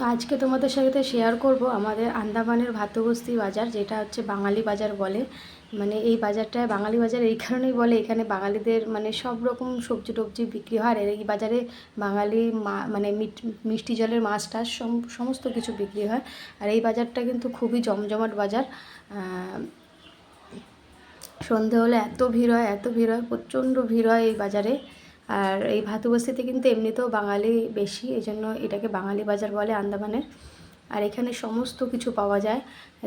আজকে তোমাদের সাথে শেয়ার করব আমাদের আন্দামানের ভাতবস্তি বাজার, যেটা হচ্ছে বাঙালি বাজার বলে। মানে এই বাজারটায় বাঙালি বাজার এই কারণেই বলে, এখানে বাঙালিদের মানে সব রকম সবজি টবজি বিক্রি হয়। আর এই বাজারে বাঙালি মানে মিষ্টি জলের মাছ টাছ সম- সমস্ত কিছু বিক্রি হয়। আর এই বাজারটা কিন্তু খুবই জমজমাট বাজার। সন্ধে হলে এত ভিড় হয়, এত ভিড় হয়, প্রচণ্ড ভিড় হয় এই বাজারে। আর এই ভাতুবস্তিতে কিন্তু এমনিতেও বাঙালি বেশি এই জন্য এটাকে বাঙালি বাজার বলে আন্দামানের আর এখানে সমস্ত কিছু পাওয়া যায়।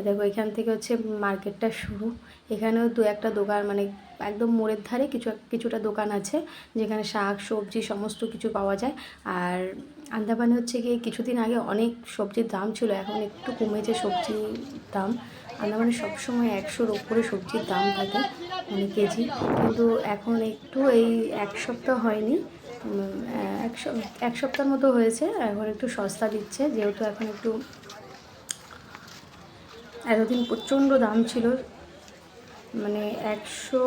দেখো, এখান থেকে হচ্ছে মার্কেটটা শুরু। এখানেও দু একটা দোকান মানে একদম মোড়ের ধারে কিছু কিছুটা দোকান আছে, যেখানে শাক, সবজি সমস্ত কিছু পাওয়া যায়। আর আন্দামানে হচ্ছে গিয়ে কিছুদিন আগে অনেক সবজির দাম ছিল, এখন একটু কমেছে সবজির দাম। আন্দামানে সবসময় একশোর ওপরে সবজির দাম থাকে মানে কেজি। কিন্তু এখন একটু এই এক সপ্তাহ হয়নি এক সপ্তাহের মতো হয়েছে, এখন একটু সস্তা দিচ্ছে, যেহেতু এখন একটু এতদিন প্রচণ্ড দাম ছিল মানে একশো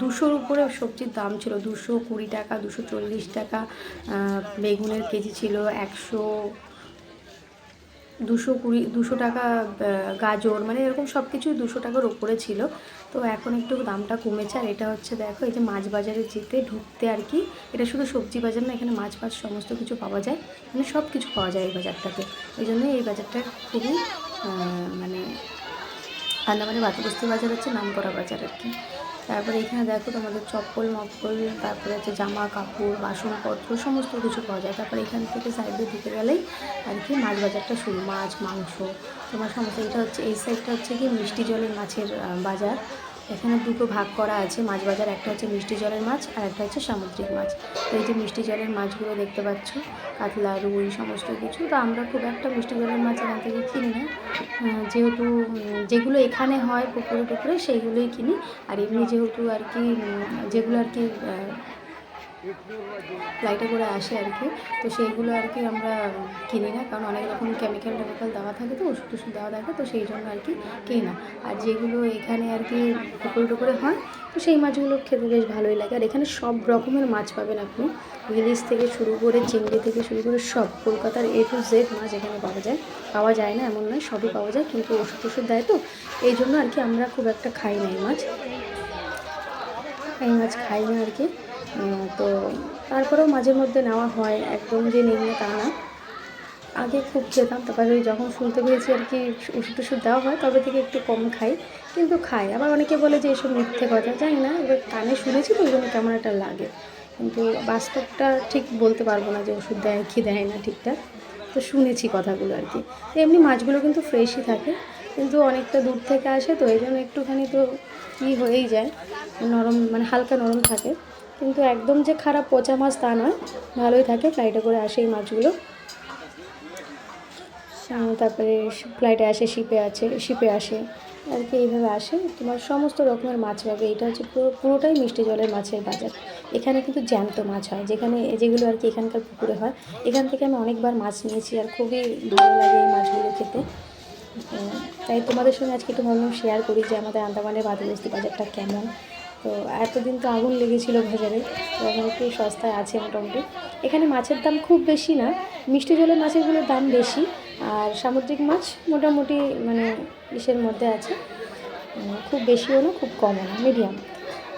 দুশোর উপরে সবজির দাম ছিল, দুশো কুড়ি টাকা, দুশো চল্লিশ টাকা বেগুনের কেজি ছিল একশো দুশো কুড়ি, দুশো টাকা গাজর মানে এরকম সব কিছুই দুশো টাকার ওপরে ছিল। তো এখন একটু দামটা কমেছে, আর এটা হচ্ছে দেখো, এই যে মাছ বাজারে যেতে ঢুকতে আর কি, এটা শুধু সবজি বাজার না, এখানে মাছ ফাছ সমস্ত কিছু পাওয়া যায় মানে সব কিছু পাওয়া যায় এই বাজারটাতে। ওই জন্যই এই বাজারটা খুবই মানে আন্দামানে বাতুবস্তি বাজার হচ্ছে, নামকরা বাজার আর কি। তারপরে এখানে দেখো তোমাদের চপ্পল, মপ্পল, তারপরে হচ্ছে জামা, কাপড়, বাসনপত্র, সমস্ত কিছু পাওয়া যায়। তারপরে এখান থেকে সাইডে ঢুকে গেলেই আর কি মাছ বাজারটা শুরু, মাছ, মাংস। তোমার সমস্ত এটা হচ্ছে, এই সাইডটা হচ্ছে কি মিষ্টি জলের মাছের বাজার। এখানে দুটো ভাগ করা আছে। মাছ বাজার একটা হচ্ছে মিষ্টি জলের মাছ আর একটা হচ্ছে সামুদ্রিক মাছ। তো এই যে মিষ্টি জলের মাছগুলো দেখতে পাচ্ছ, কাতলা, রুই সমস্ত কিছু। তো আমরা খুব একটা মিষ্টি জলের মাছ এখান থেকে কিনি না। যেহেতু যেগুলো এখানে হয় পুকুরে টুকুরে সেইগুলোই কিনি। আর এমনি যেহেতু আর কি যেগুলো আর কি ফ্লাইটে করে আসে আর কি। তো সেইগুলো আর কি আমরা কিনি না, কারণ অনেক রকম কেমিক্যাল টেমিক্যাল দেওয়া থাকে তো, ওষুধ টষুধ দেওয়া থাকে তো, সেই জন্য আর কি কিনি না। আর যেগুলো এখানে আর কি পুকুরে টুকুরে হয়, তো সেই মাছগুলো খেতে বেশ ভালোই লাগে। আর এখানে সব রকমের মাছ পাবেন আপনি। ইলিশ থেকে শুরু করে চিংড়ি থেকে শুরু করে সব, কলকাতার এ টু জেড মাছ এখানে পাওয়া যায়। পাওয়া যায় না, এমন নয়, সবই পাওয়া যায়, কিন্তু ওষুধ টষুধ দেয় তো। এই জন্য আর কি আমরা খুব একটা খাই না এই মাছ। এই মাছ খাই না আর কি। তো তারপরেও মাঝে মধ্যে নেওয়া হয়, একদম যে নেই তা না। আগে খুব খেতাম, তারপরে ওই যখন শুনতে পেরেছি আর কি ওষুধ টষুধ দেওয়া হয়, তবে থেকে একটু কম খাই, কিন্তু খাই। আবার অনেকে বলে যে এসব মিথ্যে কথা, জানি না, এবার কানে শুনেছি তো ওই জন্য কেমন একটা লাগে। কিন্তু বাস্তবটা ঠিক বলতে পারব না যে ওষুধ দেয়, কি দেয় না ঠিকঠাক। তো শুনেছি কথাগুলো আর কি। তো এমনি মাছগুলো কিন্তু ফ্রেশই থাকে, কিন্তু অনেকটা দূর থেকে আসে তো এই জন্য একটুখানি তো ই হয়েই যায়, নরম মানে হালকা নরম থাকে। কিন্তু একদম যে খারাপ পচা মাছ তা নয়। ভালোই থাকে ফ্লাইটে করে আসে এই মাছগুলো। তারপরে ফ্লাইটে আসে শিপে আছে শিপে আসে আর কি এইভাবে আসে। তোমার সমস্ত রকমের মাছ পাবে। এটা হচ্ছে পুরো পুরোটাই মিষ্টি জলের মাছের বাজার। এখানে কিন্তু জ্যান্ত মাছ হয়। যেখানে যেগুলো আর কি এখানকার পুকুরে হয়। এখান থেকে আমি অনেকবার মাছ নিয়েছি আর খুবই ভালো লাগে এই মাছগুলো খেতে। তাই তোমাদের সঙ্গে আজকে একটু ভাবলাম শেয়ার করি যে আমাদের আন্দামানের বাদবস্তি বাজারটা কেমন? তো এতদিন তো আগুন লেগেছিল বাজারে তো এখন একটু সস্তায় আছে মোটামুটি। এখানে মাছের দাম খুব বেশি না, মিষ্টি জলের মাছেরগুলোর দাম বেশি, আর সামুদ্রিক মাছ মোটামুটি মানে ইসের মধ্যে আছে খুব বেশিও না, খুব কমও না মিডিয়াম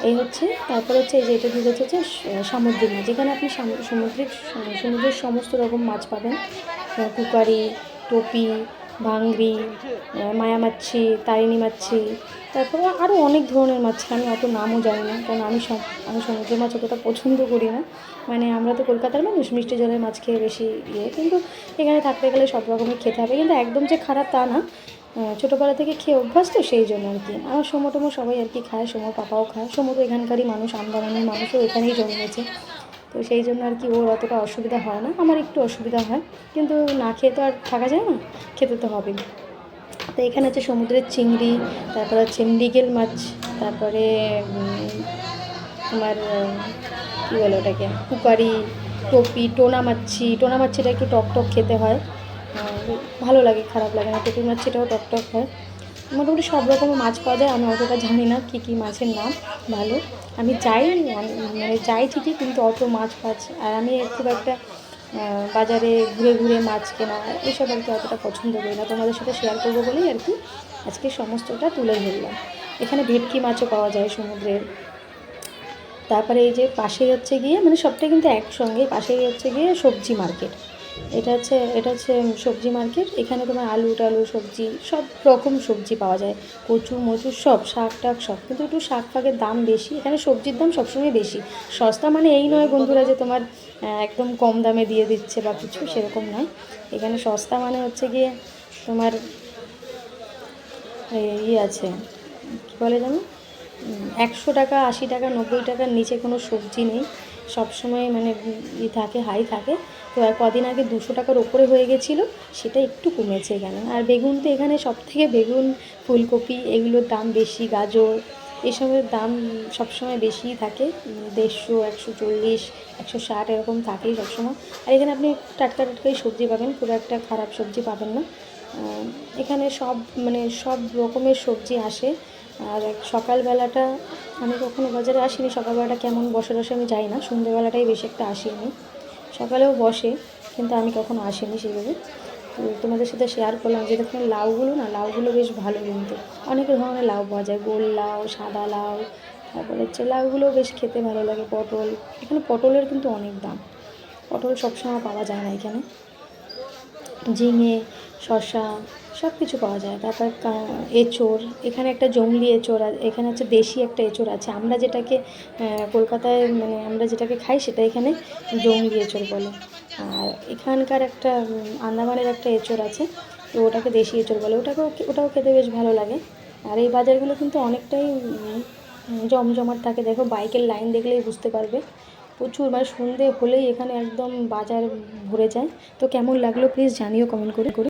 এই হচ্ছে, তারপর হচ্ছে এই যে এটা দিকে হচ্ছে সামুদ্রিক মাছ। যেখানে আপনি সামু- সামুদ্রিক সমুদ্রের সমস্ত রকম মাছ পাবেন কুকারি, টোপি ভাংরি আহ, মায়ামাছি তারিণী মাছি তারপরে আরও অনেক ধরনের মাছ আমি অত নামও জানি না কারণ আমি সব আমি সমুদ্রের মাছ অতটা পছন্দ করি না। মানে আমরা তো কলকাতার মানুষ মিষ্টি জলের মাছ খেয়ে বেশি ইয়ে কিন্তু এখানে থাকতে গেলে সব রকমের খেতে হবে কিন্তু একদম যে খারাপ তা না। ছোটোবেলা থেকে খেয়ে অভ্যাস তো সেই জন্য আর কি। আমার সমো টমো সবাই আর কি খায় সমো পাপাও খায় সমো তো এখানকারই মানুষ আন্দামানের মানুষও এখানেই জন্মেছে। তো সেই জন্য আর কি ওর অতটা অসুবিধা হয় না। আমার একটু অসুবিধা হয়। কিন্তু না খেয়ে তো আর থাকা যায় না? খেতে তো হবেই। তো এখানে আছে সমুদ্রের চিংড়ি, তারপর হচ্ছে মৃগেল মাছ, তারপরে তোমার কী বলে ওটাকে? কুকারি টোপি, টোনা মাছি। টোনা মাছিটা একটু টক টক খেতে হয়। ভালো লাগে, খারাপ লাগে না। টোপি মাছিটাও টক টক হয়। মোটামুটি সব রকমের মাছ পাওয়া যায়, আমি অতটা জানি না কী কী মাছের নাম, ভালো। আমি যাই মানে যাই ঠিকই, কিন্তু অত মাছ ফাছ আর আমি খুব একটা বাজারে ঘুরে ঘুরে মাছ কেনা, এসব আর কি অতটা পছন্দ করি না। তোমাদের সাথে শেয়ার করব বলেই আর কি আজকে সমস্তটা তুলে ধরলাম। এখানে ভেটকি মাছও পাওয়া যায় সমুদ্রের। তারপরে এই যে পাশেই হচ্ছে গিয়ে মানে সবটাই কিন্তু একসঙ্গে, পাশেই হচ্ছে গিয়ে সবজি মার্কেট এটা হচ্ছে এটা হচ্ছে সবজি মার্কেট। এখানে তোমার আলু, টালু, সবজি, সব রকম সবজি পাওয়া যায়। কচু, মচু, সব, শাক টাক সব। কিন্তু একটু শাক ফাকের দাম বেশি। এখানে সবজির দাম সবসময় বেশি। সস্তা মানে এই নয় বন্ধুরা যে তোমার একদম কম দামে দিয়ে দিচ্ছে বা কিছু সেরকম নয়। এখানে সস্তা মানে হচ্ছে গিয়ে তোমার ইয়ে আছে, কী বলে জানো একশো টাকা, আশি টাকা, নব্বই টাকার নিচে কোনো সবজি নেই। সবসময় মানে ই থাকে হাই থাকে। তো কদিন আগে দুশো টাকার ওপরে হয়ে গেছিল, সেটা একটু কমেছে এখানে আর বেগুন তো এখানে সব থেকে বেগুন, ফুলকপি, এগুলোর দাম বেশি, গাজর, এসবের দাম সবসময় বেশিই থাকে। দেড়শো, একশো চল্লিশ, একশো ষাট এরকম থাকেই সবসময়। আর এখানে আপনি টাটকা টাটকাই সবজি পাবেন, খুব একটা খারাপ সবজি পাবেন না। এখানে সব মানে সব রকমের সবজি আসে। আর এক সকালবেলাটা আমি কখনো বাজারে আসিনি, সকালবেলাটা কেমন বসে বসে আমি যাই না, সন্ধ্যেবেলাটাই বেশি একটা আসি আমি সকালেও বসে, কিন্তু আমি কখনো আসিনি সেভাবে। তো তোমাদের সাথে শেয়ার করলাম যে দেখুন লাউগুলো না, লাউগুলো বেশ ভালো কিন্তু। অনেক ধরনের লাউ পাওয়া যায়, গোল লাউ, সাদা লাউ, তারপরে হচ্ছে লাউগুলো বেশ খেতে ভালো লাগে, পটল। এখানে পটলের কিন্তু অনেক দাম। পটল সবসময় পাওয়া যায় না এখানে। ঝিঙে, শসা সব কিছু পাওয়া যায়। তারপর এঁচোড়, এখানে একটা জংলি এঁচোড় এখানে হচ্ছে দেশি একটা এঁচোড় আছে। আমরা যেটাকে কলকাতায় মানে আমরা যেটাকে খাই সেটা এখানে জংলি এঁচোড় বলে। আর এখানকার একটা আন্দামানের একটা এঁচোড় আছে, তো ওটাকে দেশি এঁচোড় বলে। ওটাকেও ওটাও খেতে বেশ ভালো লাগে। আর এই বাজারগুলো কিন্তু অনেকটাই জমজমাট থাকে। দেখো বাইকের লাইন দেখলেই বুঝতে পারবে। প্রচুর মানে সন্ধে হলেই এখানে একদম বাজার ভরে যায়। তো কেমন লাগল প্লিজ জানিও কমেন্ট করে করে